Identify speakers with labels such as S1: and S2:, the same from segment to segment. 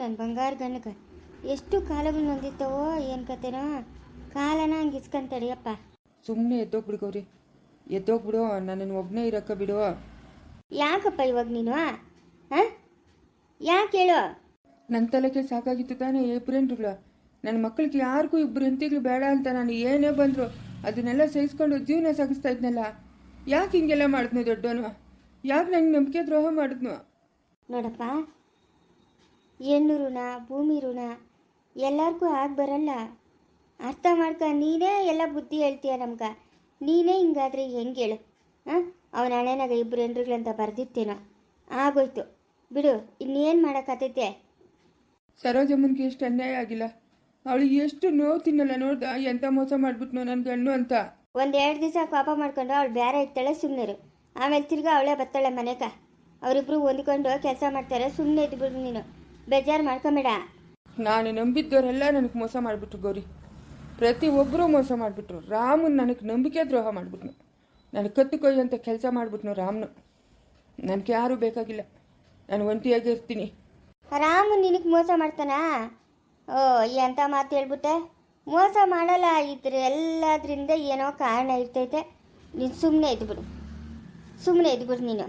S1: ನನ್ನ ಬಂಗಾರ ಗಣಕ ಎಷ್ಟು ಕಾಲಗಳು ನೊಂದಿತ್ತವೋ ಏನು ಕತೆನೋ? ಕಾಲನ ಹಂಗೆ ಇಸ್ಕೊಂತಡಿಯಪ್ಪ
S2: ಸುಮ್ಮನೆ ಎದ್ದೋಗ್ಬಿಡು ಗೌರಿ. ಎದ್ದೋಗ್ಬಿಡು ನನ್ನನ್ನು ಒಬ್ಬನೇ ಇರಕ್ಕ ಬಿಡು.
S1: ಯಾಕಪ್ಪ ಇವಾಗ ನೀನು? ಹಾಂ? ಯಾಕೆ ಹೇಳು?
S2: ನನ್ನ ತಲೆಗೆ ಸಾಕಾಗಿತ್ತು ತಾನೇ ಇಬ್ಬರೆಂಟ್ರುಗಳು ನನ್ನ ಮಕ್ಕಳಿಗೆ ಯಾರಿಗೂ ಇಬ್ಬರು ಹೆಂಡತಿಗಳು ಬೇಡ ಅಂತ ನಾನು ಏನೇ ಬಂದರು ಅದನ್ನೆಲ್ಲ ಸಹಿಸ್ಕೊಂಡು ಜೀವನ ಸಾಗಿಸ್ತಾ ಇದ್ನಲ್ಲ. ಯಾಕೆ ಹಿಂಗೆಲ್ಲ ಮಾಡಿದ್ನು ದೊಡ್ಡವನು? ಯಾಕೆ ನಂಗೆ ನಂಬಿಕೆ ದ್ರೋಹ ಮಾಡಿದ್ನು?
S1: ನೋಡಪ್ಪ ಹೆಣ್ಣು ಋಣ ಭೂಮಿ ಋಣ ಎಲ್ಲರಿಗೂ ಆಗಿ ಬರಲ್ಲ. ಅರ್ಥ ಮಾಡ್ಕ ನೀನೇ ಎಲ್ಲ ಬುದ್ಧಿ ಹೇಳ್ತೀಯ ನಮ್ಗೆ? ನೀನೇ ಹಿಂಗಾದ್ರೆ ಹೆಂಗೆ ಹೇಳು? ಹಾಂ? ಅವನ ಹಣೆನಾಗ ಇಬ್ಬರು ಹೆಣ್ರುಗಳಂತ ಬರೆದಿತ್ತೇನೋ. ಆಗೋಯ್ತು. ಬಿಡು ಇನ್ನೇನು ಮಾಡೋಕ್ಕತ್ತೈತೆ
S2: ಸರೋಜಮ್ಮನಿಗೆ ಎಷ್ಟು ಅನ್ಯಾಯ ಆಗಿಲ್ಲ. ಅವಳಿಗೆ ಎಷ್ಟು ನೋವು ತಿನ್ನಲ್ಲ ನೋಡ್ದ ಎಂತ ಮೋಸ ಮಾಡ್ಬಿಟ್ನೋ ನನ್ನ ಗಣ್ಣು ಅಂತ.
S1: ಒಂದು ಎರಡು ದಿವಸ ಕೋಪ ಮಾಡ್ಕೊಂಡು ಅವಳು ಬೇರೆ ಇರ್ತಾಳೆ ಸುಮ್ಮನೆರು ಆಮೇಲೆ ತಿರ್ಗಾ ಅವಳೇ ಬರ್ತಾಳೆ ಮನೆಗ. ಅವರಿಬ್ರು ಹೊಂದ್ಕೊಂಡು ಕೆಲಸ ಮಾಡ್ತಾರೆ ಸುಮ್ಮನೆ ಇದ್ಬಿಡು ನೀನು. ಬೇಜಾರು ಮಾಡ್ಕೊಂಬೇಡ.
S2: ನಾನು ನಂಬಿದ್ದವರೆಲ್ಲ ನನಗೆ ಮೋಸ ಮಾಡಿಬಿಟ್ರು ಗೌರಿ. ಪ್ರತಿ ಒಬ್ಬರೂ ಮೋಸ ಮಾಡಿಬಿಟ್ರು. ರಾಮನ್ ನನಗೆ ನಂಬಿಕೆ ದ್ರೋಹ ಮಾಡಿಬಿಟ್ನು. ನನಗೆ ಕತ್ತು ಕೊಯ್ಯುವಂಥ ಕೆಲಸ ಮಾಡಿಬಿಟ್ನು ರಾಮನು. ನನಗೆ ಯಾರೂ ಬೇಕಾಗಿಲ್ಲ. ನಾನು ಒಂಟಿಯಾಗಿ ಇರ್ತೀನಿ.
S1: ರಾಮು ನಿನಗೆ ಮೋಸ ಮಾಡ್ತಾನಾ? ಓ ಎಂಥ ಮಾತು ಹೇಳ್ಬಿಟ್ಟೆ. ಮೋಸ ಮಾಡಲ್ಲ ಇದ್ರೆ ಎಲ್ಲದರಿಂದ ಏನೋ ಕಾರಣ ಇರ್ತೈತೆ. ನೀನು ಸುಮ್ಮನೆ ಇದ್ಬಿಡು ಸುಮ್ಮನೆ ಇದ್ಬಿಡು ನೀನು.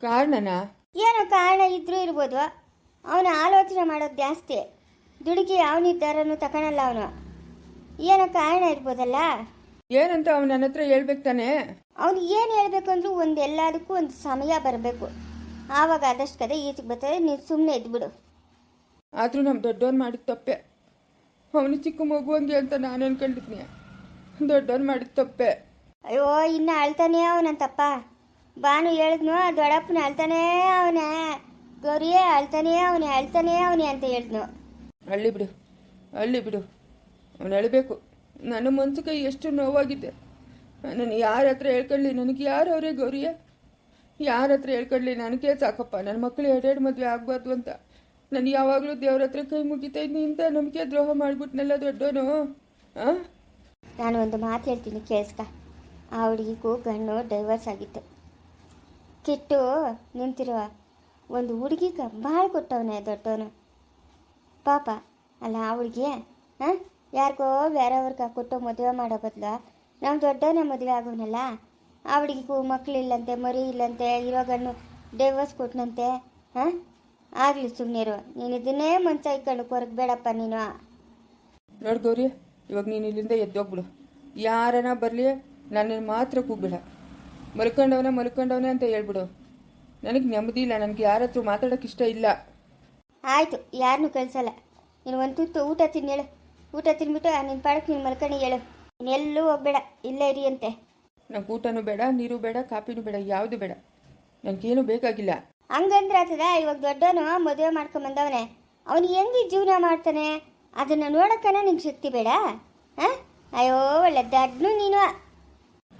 S2: ಕಾರಣನಾ?
S1: ಏನೋ ಕಾರಣ ಇದ್ರೂ ಇರ್ಬೋದು. ಅವನು ಆಲೋಚನೆ ಮಾಡೋದು ಜಾಸ್ತಿ. ದುಡುಕಿ ಯಾವ ನಿರ್ಧಾರನೂ ತಗೊಳಲ್ಲ ಅವನು. ಏನೋ ಕಾರಣ ಇರ್ಬೋದಲ್ಲ?
S2: ಏನಂತ ಅವನು ನನ್ನ ಹತ್ರ ಹೇಳ್ಬೇಕು ತಾನೇ?
S1: ಅವನು ಏನು ಹೇಳಬೇಕು ಅಂದ್ರೂ ಒಂದು ಎಲ್ಲದಕ್ಕೂ ಒಂದು ಸಮಯ ಬರಬೇಕು. ಆವಾಗ ಆದಷ್ಟು ಕದೆ ಈಚೆಗೆ ಬರ್ತದೆ ನೀನು ಸುಮ್ಮನೆ ಇದ್ಬಿಡು
S2: ಆದರೂ ನಮ್ಮ ದೊಡ್ಡವನು ಮಾಡಿದ ತಪ್ಪೆ. ಅವನು ಚಿಕ್ಕ ಮಗು ಹಂಗೆ ಅಂತ ನಾನು ಅನ್ಕೊಂಡಿದ್ನಿ. ದೊಡ್ಡವ್ರು ಮಾಡಿದ ತಪ್ಪೆ.
S1: ಅಯ್ಯೋ ಇನ್ನು ಅಳ್ತಾನೆ ಅವನಂತಪ್ಪ. ಬಾನು ಹೇಳಿದ್ನು ದೊಡ್ಡಪ್ಪನ ಅಳ್ತಾನೇ ಅವನೇ. ಗೌರಿಯೇ ಅಳ್ತಾನೆ ಅವನೇ ಅಳ್ತಾನೆ ಅವನೇ ಅಂತ ಹೇಳಿದ್ನು.
S2: ಅಳ್ಳಿ ಬಿಡು ಅಳ್ಳಿ ಬಿಡು. ಅವನು ಅಳಬೇಕು. ನನ್ನ ಮನ್ಸಿಗೆ ಎಷ್ಟು ನೋವಾಗಿದೆ. ನಾನು ಯಾರ ಹತ್ರ ಹೇಳ್ಕೊಳ್ಳಿ ನನಗೆ ಯಾರು ಅವರೇ ಗೌರಿಯ? ಯಾರ ಹತ್ರ ಹೇಳ್ಕೊಳ್ಳಿ ನನಗೆ ಸಾಕಪ್ಪ. ನನ್ನ ಮಕ್ಕಳು ಎರಡೆರಡು ಮದುವೆ ಆಗ್ಬಾರ್ದು ಅಂತ. ನಾನು ಯಾವಾಗಲೂ ದೇವ್ರ ಹತ್ರ ಕೈ ಮುಗಿತಾ ಇದ್ದೀನಿ ಅಂತ ನಂಬಿಕೆ ದ್ರೋಹ ಮಾಡಿಬಿಟ್ನಲ್ಲ ದೊಡ್ಡೋನು ಹಾಂ
S1: ನಾನು ಒಂದು ಮಾತು ಹೇಳ್ತೀನಿ ಕೇಳಿಸ್ಕ. ಆ ಹುಡುಗಿಗೂ ಗಣ್ಣು ಡೈವರ್ಸ್ ಆಗಿತ್ತು. ಕಿಟ್ಟು ನಿಂತಿರುವ ಒಂದು ಹುಡುಗಿಗೆ ಭಾಳ ಕೊಟ್ಟವನೆ ದೊಡ್ಡವನು. ಪಾಪ, ಅಲ್ಲ, ಆ ಹುಡುಗಿ, ಹಾಂ? ಯಾರಿಗೋ ಬೇರೆಯವ್ರಿಗೆ ಕೊಟ್ಟು ಮದುವೆ ಮಾಡೋ ಬದಲು ನಾವು ದೊಡ್ಡವನೇ ಮದುವೆ ಆಗೋನಲ್ಲ? ಆ ಹುಡುಗಿಗೂ ಮಕ್ಕಳಿಲ್ಲಂತೆ ಮರಿ ಇಲ್ಲಂತೆ ಇರೋ ಗಣ್ಣು ಡೈವರ್ಸ್ ಕೊಟ್ಟನಂತೆ ಹಾಂ? ಆಗಲಿ ಸುಮ್ಮನಿರು ನೀನು ಇದನ್ನೇ ಮಂಚ ಇಕ್ಕೊಂಡು ಕೊರಗೆ ಬೇಡಪ್ಪ ನೀನು.
S2: ನೋಡಿ ಗೌರಿ, ಇವಾಗ ನೀನು ಇಲ್ಲಿಂದ ಎದ್ದೋಗ್ಬಿಡು. ಯಾರನ ಬರಲಿ ನನ್ನನ್ನು ಮಾತ್ರ ಕೂಗ್ಬೇಡ. ಮಲ್ಕೊಂಡವನೇ ಮಲ್ಕೊಂಡವನೇ ಅಂತ ಹೇಳ್ಬಿಡು. ನನಗೆ ನೆಮ್ಮದಿ ಇಲ್ಲ ನನಗೆ ಯಾರ ಹತ್ರ ಮಾತಾಡೋಕೆ ಇಷ್ಟ ಇಲ್ಲ.
S1: ಆಯಿತು ಯಾರನ್ನೂ ಕಳಿಸಲ್ಲ. ನೀನು ಒಂದು ತುತ್ತು ಊಟ ತಿನ್ನೇಳು ಹೇಳು. ಊಟ ತಿನ್ಬಿಟ್ಟು ನಿನ್ನ ಪಾಡಕ್ಕೆ ನೀನು ಮಲ್ಕಣಿ ಹೇಳು. ಇನ್ನೆಲ್ಲೂ ಹೋಗ್ಬೇಡ ಇಲ್ಲೇ ಇರಿ ಅಂತೆ.
S2: ನಂಗೆ ಊಟನೂ ಬೇಡ ನೀರು ಬೇಡ ಕಾಪಿನೂ ಬೇಡ ಯಾವುದು ಬೇಡ. ನನಗೇನು ಬೇಕಾಗಿಲ್ಲ.
S1: ಹಂಗಂದ್ರೆ ಆತದ ಇವಾಗ ದೊಡ್ಡವನು ಮದುವೆ ಮಾಡ್ಕೊಂಬಂದವನೆ ಅವನು ಹೆಂಗೆ ಜೀವನ ಮಾಡ್ತಾನೆ? ಅದನ್ನು ನೋಡೋಕ್ಕನ ನಿಂಗೆ ಶಕ್ತಿ ಬೇಡ ಹಾಂ? ಅಯ್ಯೋ ಒಳ್ಳೆ ದಡ್ನು ನೀನು.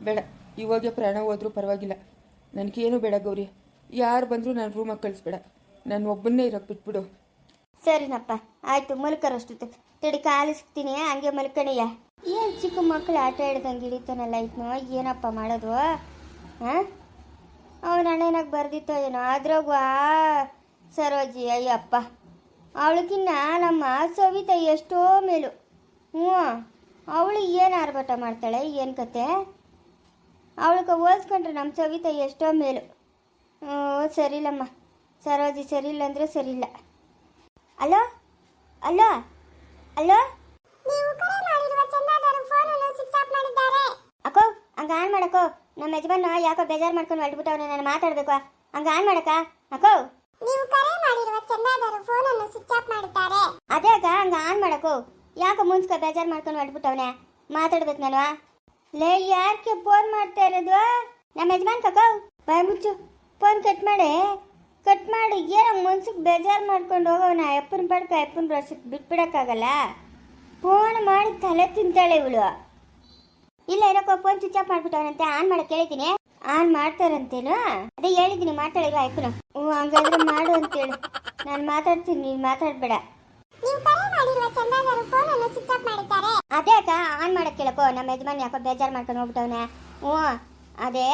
S2: ಬೇಡ ಇವಾಗೆ ಪ್ರಾಣ ಹೋದ್ರೂ ಪರವಾಗಿಲ್ಲ. ನನಗೇನು ಬೇಡ ಗೌರಿ. ಯಾರು ಬಂದರೂ ನಾನು ರೂಮಾಗಿ ಕಳಿಸ್ಬೇಡ. ನಾನು ಒಬ್ಬನ್ನೇ ಇರೋಕೆ ಬಿಟ್ಬಿಡು.
S1: ಸರಿನಪ್ಪ, ಆಯ್ತು ಮಲ್ಕರಷ್ಟು ತಡಿ ಕಾಲಿಸ್ತೀನಿ ಹಂಗೆ ಮಲ್ಕಣಯ್ಯ ಏನು ಚಿಕ್ಕ ಮಕ್ಕಳು ಆಟ ಆಡ್ದಂಗೆ ಹಿಡಿತಾನಲ್ಲ ಇದನ್ನು ಏನಪ್ಪ ಮಾಡೋದು? ಹಾಂ ಅವನ ಅಣ್ಣನಾಗ ಬರ್ದಿತ್ತೋ ಏನೋ? ಅದ್ರಾಗ ಸರೋಜಿ, ಅಯ್ಯಪ್ಪ. ಅವಳಿಗಿನ್ನ ನಮ್ಮ ಸವಿತಾ ಎಷ್ಟೋ ಮೇಲು. ಹ್ಞೂ. ಅವಳು ಏನು ಆರ್ಭಟ ಮಾಡ್ತಾಳೆ? ಏನು ಕತೆ? ಅವಳಿಗೆ ಹೋಲ್ಸ್ಕೊಂಡ್ರೆ ನಮ್ಮ ಸವಿತಾ ಎಷ್ಟೋ ಮೇಲು. ಹ್ಞೂ ಸರಿಲ್ಲಮ್ಮ ಸರೋಜಿ ಸರಿಯಿಲ್ಲ ಅಂದರೆ ಸರಿಯಿಲ್ಲ. ಅಲೋ? ಅಲೋ? ಅಲೋ? ಅಕ್ಕೋ ಹಂಗ ಆನ್ ಮಾಡಕ್ಕೋ. ನಮ್ಮ ಯಜಮಾನ ಯಾಕೋ ಬೇಜಾರು ಮಾಡ್ಕೊಂಡು ಹೊರಟ್ಬಿಟ್ಟವನ ನಾನು ಮಾತಾಡ್ಬೇಕು. ಹಂಗ ಆನ್ ಮಾಡಕ್ಕ? ಅಕ್ಕೋ?
S3: ನೀವು ಕರೆ ಮಾಡಿರುವ ಚಂದಾದಾರರು ಫೋನನ್ನು ಸ್ವಿಚ್ ಆಫ್ ಮಾಡಿದ್ದಾರೆ.
S1: ಅದೇ ಅಕ್ಕ ಹಂಗ ಆನ್ ಮಾಡಕ್ಕೋ. ಯಾಕೋ ಮುಂಚ್ಕ ಬೇಜಾರು ಮಾಡ್ಕೊಂಡು ಹೊಡ್ಬಿಟ್ಟವ್ನೆ ಮಾತಾಡ್ಬೇಕು ನಾನು. ಲೇ ಯಾಕೆ ಫೋನ್ ಮಾಡ್ತಾ ಇರೋದು? ನಮ್ಮ ಯಜಮಾನ್ ಕಕ್ಕೋ ಬಾಯ್ ಮುಚ್ಚು. ಫೋನ್ ಕಟ್ ಮಾಡಿ ಕಟ್ ಮಾಡಿ ಏನೋ ಮನ್ಸಿಗೆ ಬೇಜಾರು ಮಾಡ್ಕೊಂಡು ಹೋಗೋಣ. ಅಪ್ಪನ ಪಡ್ಕ ಅಪ್ಪನ ಬ್ರಷಕ್ಕೆ ಬಿಟ್ಬಿಡೋಕ್ಕಾಗಲ್ಲ. ಫೋನ್ ಮಾಡಿ ತಲೆ ತಿಂತಾಳೆ ಇವಳು. ಇಲ್ಲ ಏನಕ್ಕೋ ಫೋನ್ ಸ್ವಿಚ್ ಆಫ್ ಮಾಡ್ಬಿಟ್ಟವನಂತೆ. ಆನ್ ಮಾಡಿ ಹೇಳಿದ್ದೀನಿ ಆನ್ ಮಾಡ್ತಾರಂತೇನು? ಅದೇ ಹೇಳಿದ್ದೀನಿ ಮಾತಾಡಿ ಆಯ್ತು ಹ್ಞೂ ಹಂಗಾದ್ರೆ ಮಾಡು ಅಂತೇಳಿ. ನಾನು ಮಾತಾಡ್ತೀನಿ ನೀನು ಮಾತಾಡ್ಬೇಡ. ಅದೇ ಅಕ್ಕ ಆನ್ ಮಾಡಕ್ಕೆ ಕೇಳಕೋ ನಮ್ಮ ಯಜಮಾನ್ ಯಾಕೋ ಬೇಜಾರು ಮಾಡ್ಕೊಂಡು ಹೋಗ್ಬಿಟ್ಟವನೆ. ಹ್ಞೂ. ಅದೇ,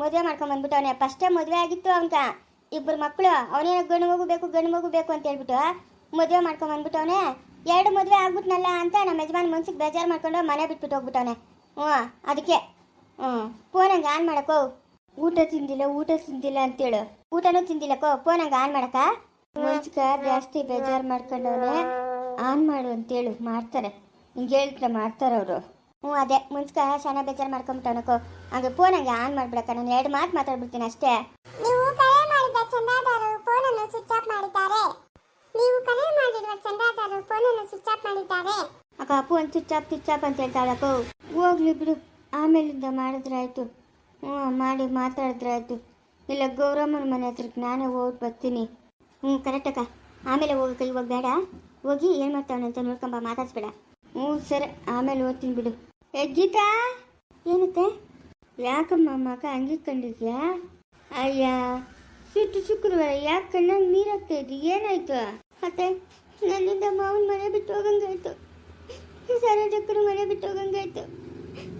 S1: ಮದುವೆ ಮಾಡ್ಕೊಂಡ್ ಫಸ್ಟ್ ಮದುವೆ ಆಗಿತ್ತು ಅವನ್ಕ ಇಬ್ಬರು ಮಕ್ಕಳು ಅವನೇನೋ ಗಂಡು ಮಗು ಬೇಕು, ಗಂಡು ಮಗು ಬೇಕು ಅಂತ ಹೇಳ್ಬಿಟ್ಟು ಮದುವೆ ಮಾಡ್ಕೊಂಡ್ ಬಂದ್ಬಿಟ್ಟವನೆ. ಎರಡು ಮದುವೆ ಆಗ್ಬಿಟ್ನಲ್ಲ ಅಂತ ನಮ್ಮ ಯಜಮಾನ್ ಮನ್ಸಿಗೆ ಬೇಜಾರು ಮಾಡ್ಕೊಂಡು ಮನೆ ಬಿಟ್ಬಿಟ್ಟು ಹೋಗ್ಬಿಟ್ಟವನೆ. ಹ್ಞೂ, ಅದಕ್ಕೆ. ಹ್ಞೂ ಫೋನಂಗೆ ಆನ್ ಮಾಡಕ್ಕೋ? ಊಟ ತಿಂದಿಲ್ಲ ಊಟ ತಿಂದಿಲ್ಲ ಅಂತೇಳು. ಊಟನೂ ತಿಂದಿಲ್ಲಕ್ಕೋ? ಫೋನಂಗೆ ಆನ್ ಮಾಡಕ್ಕ? ಮನ್ಸಿಗೆ ಜಾಸ್ತಿ ಬೇಜಾರು ಮಾಡ್ಕೊಂಡವನೆ. ಆನ್ ಮಾಡು ಅಂತೇಳು, ಮಾಡ್ತಾರೆ. ಹಿಂಗೆ ಹೇಳಿದ್ರೆ ಮಾಡ್ತಾರೆ ಅವರು ಹ್ಞೂ, ಅದೇ. ಮುನ್ಸ್ಕ ಶಾನ ಬೇಜಾರು ಮಾಡ್ಕೊಂಬಿಟ್ಟವನಕ್ಕೋ ಹಂಗೆ ಫೋನಂಗೆ ಆನ್ ಮಾಡ್ಬಿಡಕ್ಕ ನಾನು ಎರಡು ಮಾತು ಮಾತಾಡ್ಬಿಡ್ತೀನಿ ಅಷ್ಟೇ.
S3: ನೀವು ಕರೆ ಮಾಡಿದ ಚಂದಾದಾರರು ಫೋನನ್ನು ಸ್ವಿಚ್ ಆಫ್ ಮಾಡಿದ್ದಾರೆ. ನೀವು ಕರೆ ಮಾಡಿರುವ ಚಂದಾದಾರರು ಫೋನನ್ನು ಸ್ವಿಚ್ ಆಫ್ ಮಾಡಿದ್ದಾರೆ.
S1: ಅಕ್ಕ phone switch off switch off ಅಂತ ಹೇಳ್ತಾಳಕ್ಕೋ ಹೋಗ್ಲಿ ಬಿಡು ಆಮೇಲಿಂದ ಮಾಡಿದ್ರಾಯ್ತು ಹ್ಞೂ ಮಾಡಿ ಮಾತಾಡಿದ್ರಾಯ್ತು ಇಲ್ಲ ಗೌರಮ್ಮನ ಮನೆ ಹತ್ರಕ್ಕೆ ನಾನೇ ಹೋಗಿ ಬರ್ತೀನಿ. ಹ್ಞೂ ಕರೆಕ್ಟ್ ಅಕ್ಕ. ಆಮೇಲೆ ಹೋಗಕ್ಕೆ ಇವಾಗ ಬೇಡ. ಹೋಗಿ ಏನು ಮಾಡ್ತಾವೆ ಅಂತ ನೋಡ್ಕೊಂಬ ಮಾತಾಡ್ಸ್ಬೇಡ. ಹ್ಞೂ ಸರಿ. ಆಮೇಲೆ ಓದ್ತೀನಿ ಬಿಡು. ಏ ಗೀತಾ? ಏನತ್ತೆ? ಯಾಕಮ್ಮ ಮಗ ಹಂಗೆ ಕಂಡಿದ್ಯಾ ಅಯ್ಯ ಸಿಟ್ಟು ಶುಕ್ರವಾರ ಯಾಕೆ ಕಣ್ಣಾಗ ನೀರಾಗ್ತಾ ಇದ್ದು? ಏನಾಯ್ತು? ಮತ್ತೆ ನನ್ನಿಂದ ಮಾವನ ಮನೆ ಬಿಟ್ಟು ಹೋಗಂಗಾಯ್ತು. ಸರೋಜಕ್ಕನ ಮನೆ ಬಿಟ್ಟು ಹೋಗಂಗಾಯ್ತು.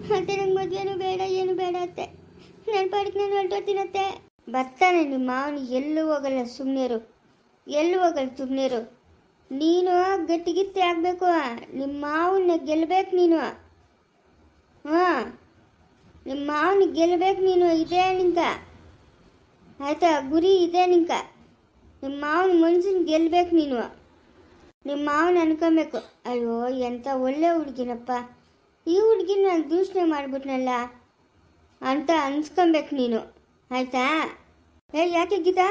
S1: ಮತ್ತೆ ನಂಗೆ ಮದುವೆನೂ ಬೇಡ, ಏನು ಬೇಡ ಅತ್ತೆ ನನ್ನ ಪಾಡಿಗೆ ನಾನು ಹೊರಟೋತೀನತ್ತೆ ಬರ್ತಾನೆ ನಿಮ್ಮ ಮಾವನು, ಎಲ್ಲೂ ಹೋಗಲ್ಲ ಸುಮ್ಮನೆರು ಎಲ್ಲೂ ಹೋಗಲ್ಲ ಸುಮ್ಮನೆರು ನೀನು ಗಟ್ಟಿಗಿತ್ತೆ ಆಗಬೇಕು ನಿಮ್ಮ ಮಾವನ್ನ ಗೆಲ್ಲಬೇಕು ನೀನು. ಹಾಂ. ನಿಮ್ಮ ಮಾವನ ಗೆಲ್ಲಬೇಕು ನೀನು, ಇದೇ ನಿಂಕ ಆಯ್ತಾ, ಗುರಿ ಇದೆ ನಿಂಕ ನಿಮ್ಮ ಮಾವನ ಮನ್ಸಿನ ಗೆಲ್ಲಬೇಕು ನೀನು. ನಿಮ್ಮ ಮಾವನ ಅನ್ಕೊಬೇಕು, ಅಯ್ಯೋ ಎಂಥ ಒಳ್ಳೆ ಹುಡುಗಿನಪ್ಪ. ಈ ಹುಡುಗಿನ ನಾನು ದೂಷಣೆ ಮಾಡಿಬಿಟ್ನಲ್ಲ ಅಂತ ಅನ್ಸ್ಕೊಬೇಕು ನೀನು. ಆಯ್ತಾ? ಏ, ಯಾಕೆ ಗೀತಾ?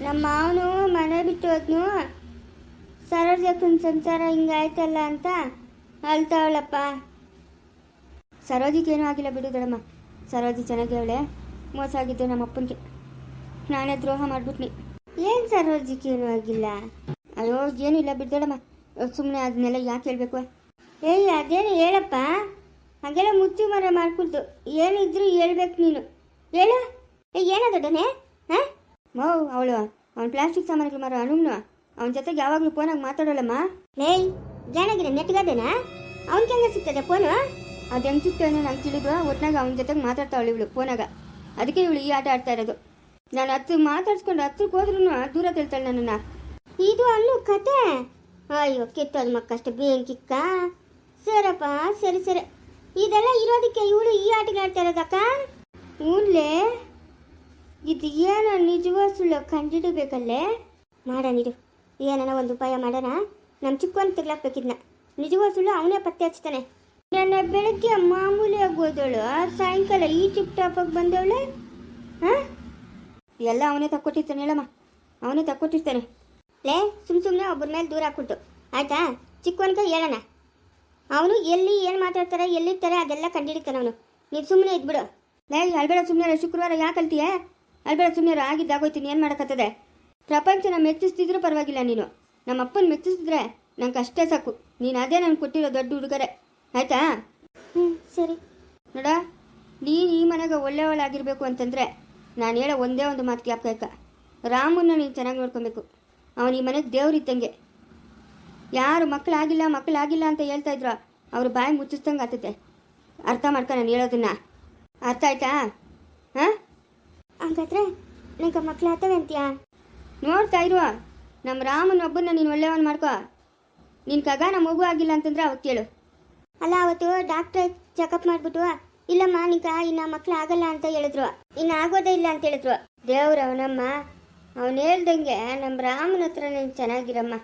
S1: ನಮ್ಮ ಮಾವನು ಮನೆ ಬಿಟ್ಟು ಹೋದ್ನು. ಸರೋಜಕ್ಕನ ಸಂಸಾರ ಹಿಂಗಾಯ್ತಲ್ಲ ಅಂತ ಅಳ್ತಾವಳಪ್ಪ. ಸರೋಜಿಗೇನೂ ಆಗಿಲ್ಲ ಬಿಡು ದೊಡಮ್ಮ. ಸರೋಜಿ ಚೆನ್ನಾಗಿ ಅವಳೆ ಮೋಸ ಆಗಿದ್ದು ನಮ್ಮ ಅಪ್ಪನಿಗೆ ನಾನೇ ದ್ರೋಹ ಮಾಡ್ಬಿಟ್ನಿ. ಏನು ಸರೋಜಿಗೇನೂ ಆಗಿಲ್ಲ? ಅಯ್ಯೋ ಇಲ್ಲ ಬಿಡ್ದಳಮ್ಮ ಸುಮ್ಮನೆ ಅದನ್ನೆಲ್ಲ ಯಾಕೆ ಹೇಳಬೇಕು? ಏಯ್, ಅದೇನು ಹೇಳಪ್ಪ. ಹಾಗೆಲ್ಲ ಮುಚ್ಚಿ ಮರ ಮಾಡ್ಕೊಳ್ತು ಏನಿದ್ರು ಹೇಳ್ಬೇಕು ನೀನು. ಹೇಳು. ಏನ ದೊಡ್ಡನೆ. ಹಾಂ? ಮೌ, ಅವಳು. ಅವ್ನು ಪ್ಲಾಸ್ಟಿಕ್ ಸಾಮಾನುಗಳು ಮರ ಅನುಮ್ನು. ಅವನ ಜೊತೆಗೆ ಯಾವಾಗಲೂ ಫೋನಾಗಿ ಮಾತಾಡೋಳಮ್ಮ. ಏಯ್ ಜಾನಾಗಿರ ನೆಟ್ಗದೇನಾ? ಅವನ ಹೆಂಗ ಸಿಗ್ತದೆ, ಫೋನು? ಅದು ಹೆಂಗೆ ನಂಗೆ ತಿಳಿದು ಒಟ್ನಾಗ ಅವನ ಜೊತೆಗೆ ಮಾತಾಡ್ತಾವಳು ಇವಳು ಫೋನಾಗ. ಅದಕ್ಕೆ ಇವಳು ಈ ಆಟ ಆಡ್ತಾ ಇರೋದು. ನಾನು ಹತ್ತು ಮಾತಾಡ್ಸ್ಕೊಂಡು ಹತ್ರಕ್ಕೆ ಹೋದ್ರೂ ದೂರ ತಿಳ್ತಾಳೆ ನನ್ನನ್ನು. ಇದು ಅಲ್ಲೂ ಕತೆ? ಅಯ್ಯೋ ಕೆಟ್ಟದ ಮಕ್ಕಷ್ಟು ಬೇಂಕಿಕ್ಕ ಸರಪ್ಪ ಸರಿ ಸರಿ. ಇದೆಲ್ಲ ಇರೋದಕ್ಕೆ ಇವಳು ಈ ಆಟಗಳು ಆಡ್ತಾ ಇರೋದಕ್ಕ? ಊನ್ಲೇ ಇದು ಏನೋ ನಿಜವೋ ಸುಳ್ಳು ಕಂಡಿಡಬೇಕಲ್ಲೇ ಮಾಡೋಣಿರು ಏನನ ಒಂದು ಉಪಾಯ ಮಾಡೋಣ. ನಮ್ಮ ಚಿಕ್ಕವನ್ ತೆಗ್ಲಾಕ್ಬೇಕಿದ್ನ. ನಿಜವೋ ಸುಳ್ಳು ಅವನೇ ಪತ್ತೆ ಹಚ್ತಾನೆ. ನನ್ನ ಬೆಳಗ್ಗೆ ಮಾಮೂಲಿಯಾಗಿ ಹೋದವಳು ಸಾಯಂಕಾಲ ಈ ಚಿಪ್ ಟಾಪಾಗಿ ಬಂದವಳೆ? ಹಾಂ? ಎಲ್ಲ ಅವನೇ ತಕ್ಕೊಟ್ಟಿರ್ತಾನೆ, ಹೇಳಮ್ಮ. ಅವನೇ ತಕ್ಕೊಟ್ಟಿರ್ತಾನೆ. ಲೇ, ಸುಮ್ ಸುಮ್ಮನೆ ಒಬ್ಬರ ಮೇಲೆ ದೂರ ಹಾಕ್ಬಿಟ್ಟು. ಆಯ್ತಾ? ಚಿಕ್ಕವನ್ಕ ಹೇಳೋಣ. ಅವನು ಎಲ್ಲಿ ಏನು ಮಾತಾಡ್ತಾರೆ ಎಲ್ಲಿರ್ತಾರೆ ಅದೆಲ್ಲ ಕಂಡಿಡಿತಾನೆ ಅವನು. ನೀನು ಸುಮ್ಮನೆ ಇದ್ಬಿಡು. ಲೇ ಅಲ್ಬೇಡ ಸುಮ್ಮನೆ ಶುಕ್ರವಾರ ಯಾಕೆ ಕಲ್ತೀಯ ಅಲ್ಬೇಡ ಸುಮ್ಮನೆ ಆಗಿದ್ದಾಗೋಯ್ತೀನಿ ಏನು ಮಾಡಕತ್ತದೆ? ಪ್ರಪಂಚನ ಮೆಚ್ಚಿಸ್ತಿದ್ರು ಪರವಾಗಿಲ್ಲ ನೀನು. ನಮ್ಮ ಅಪ್ಪನ ಮೆಚ್ಚಿಸಿದ್ರೆ ನಂಗೆ ಅಷ್ಟೇ ಸಾಕು. ನೀನು ಅದೇ ನಾನು ಕೊಟ್ಟಿರೋ ದೊಡ್ಡ ಹುಡುಗರೆ ಆಯ್ತಾ? ಹ್ಞೂ ಸರಿ. ನೋಡ ನೀನು ಈ ಮನೆಗೆ ಒಳ್ಳೆಯವಳಾಗಿರ್ಬೇಕು ಅಂತಂದರೆ ನಾನು ಹೇಳೋ ಒಂದೇ ಒಂದು ಮಾತು ಜ್ಞಾಪಕ ರಾಮನ್ನ ನೀನು ಚೆನ್ನಾಗಿ ನೋಡ್ಕೊಬೇಕು. ಅವನು ಈ ಮನೆಗೆ ದೇವ್ರಿದ್ದಂಗೆ ಯಾರು ಮಕ್ಕಳಾಗಿಲ್ಲ ಮಕ್ಕಳಾಗಿಲ್ಲ ಅಂತ ಹೇಳ್ತಾ ಇದ್ರು ಅವ್ರ ಬಾಯಿ ಮುಚ್ಚಿಸ್ದಂಗೆ ಆಗ್ತೈತೆ ಅರ್ಥ ಮಾಡ್ಕೊ ನಾನು ಹೇಳೋದನ್ನ. ಅರ್ಥ ಆಯ್ತಾ? ಹಾಂ? ಹಂಗಾದ್ರೆ ನಂಗೆ ಮಕ್ಳು ಆಗ್ತವೆ ಅಂತೀಯಾ? ನೋಡ್ತಾ ಇರುವ ನಮ್ಮ ರಾಮನ ಒಬ್ಬನ ನೀನು ಒಳ್ಳೆಯವನ್ ಮಾಡ್ಕೋ. ನಿನ್ ಕಗ ನಮ್ಮ ಮಗು ಆಗಿಲ್ಲ ಅಂತಂದ್ರೆ ಅವತ್ತು ಕೇಳು. ಅಲ್ಲ, ಅವತ್ತು ಡಾಕ್ಟರ್ ಚೆಕಪ್ ಮಾಡ್ಬಿಟ್ಟು ಇಲ್ಲಮ್ಮ ನಿಕ ಇನ್ನ ಮಕ್ಳು ಆಗಲ್ಲ ಅಂತ ಹೇಳಿದ್ರು. ಇನ್ನ ಆಗೋದೇ ಇಲ್ಲ ಅಂತ ಹೇಳಿದ್ರು. ದೇವ್ರ ಅವನಮ್ಮ, ಅವನು ಹೇಳ್ದಂಗೆ ನಮ್ಮ ರಾಮನ ಹತ್ರ ನೀನು ಚೆನ್ನಾಗಿರಮ್ಮ.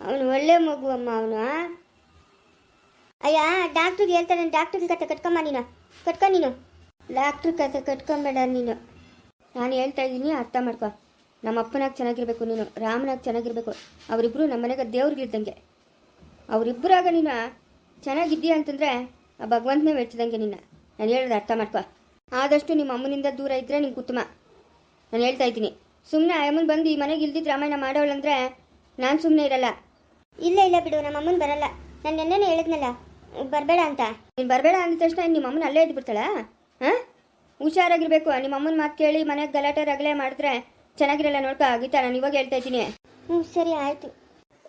S1: ಅವನು ಒಳ್ಳೆ ಮಗು ಅಮ್ಮ ಅವನು. ಅಯ್ಯ ಡಾಕ್ಟ್ರಿಗೆ ಹೇಳ್ತಾನೆ ಡಾಕ್ಟ್ರಿಗೆ ಕತೆ ಕಟ್ಕೊಂಬ ನೀನು. ಕಟ್ಕೊ ನೀನು. ಡಾಕ್ಟ್ರ್ ಕತೆ ಕಟ್ಕೊಂಬೇಡ ನೀನು. ನಾನು ಹೇಳ್ತಾ ಇದ್ದೀನಿ, ಅರ್ಥ ಮಾಡ್ಕೊ. ನಮ್ಮ ಅಪ್ಪನಾಗ ಚೆನ್ನಾಗಿರ್ಬೇಕು ನೀನು, ರಾಮನಾಗ ಚೆನ್ನಾಗಿರ್ಬೇಕು. ಅವರಿಬ್ಬರು ನಮ್ಮ ಮನೆಗೆ ಅವರಿಬ್ಬರಾಗ ನೀನು ಚೆನ್ನಾಗಿದ್ದೀಯ ಅಂತಂದರೆ ಆ ಭಗವಂತನೇ ಮೆಚ್ಚಿದಂಗೆ ನಿನ್ನ. ನಾನು ಹೇಳೋದು ಅರ್ಥ ಮಾಡ್ಕೊ. ಆದಷ್ಟು ನಿಮ್ಮ ಅಮ್ಮನಿಂದ ದೂರ ಇದ್ದರೆ ನಿಂಗೆ ಉತ್ತಮ. ನಾನು ಹೇಳ್ತಾ ಇದ್ದೀನಿ. ಸುಮ್ಮನೆ ಅಮ್ಮನ ಬಂದು ಈ ಮನೆಗೆ ಇಲ್ದಿದ್ದು ರಾಮಾಯಣ ಮಾಡೋಳಂದ್ರೆ ನಾನು ಸುಮ್ಮನೆ ಇರಲ್ಲ. ಇಲ್ಲ ಇಲ್ಲ ಬಿಡು ನಮ್ಮ ಅಮ್ಮನ ಬರಲ್ಲ. ನಾನು ನೆನ್ನೆನೇ ಹೇಳಿದ್ನಲ್ಲ ಬರಬೇಡ ಅಂತ. ನೀನು ಬರಬೇಡ ಅಂದ ತಕ್ಷಣ ನಿಮ್ಮ ಅಮ್ಮನ ಅಲ್ಲೇ ಇದ್ಬಿಡ್ತಾಳ? ಹಾಂ? ಹುಷಾರಾಗಿರ್ಬೇಕು. ನಿಮ್ಮ ಅಮ್ಮನ ಮಾತು ಕೇಳಿ ಮನೆಗೆ ಗಲಾಟೆ ರಗಳೆ ಮಾಡಿದ್ರೆ ಚೆನ್ನಾಗಿರಲ್ಲ ನೋಡ್ಕೊ. ಗೀತಾ ನಾನು ಇವಾಗ ಹೇಳ್ತಾ ಇದ್ದೀನಿ. ಹ್ಞೂ ಸರಿ ಆಯಿತು.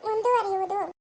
S3: ಮುಂದುವರಿಯುವುದು.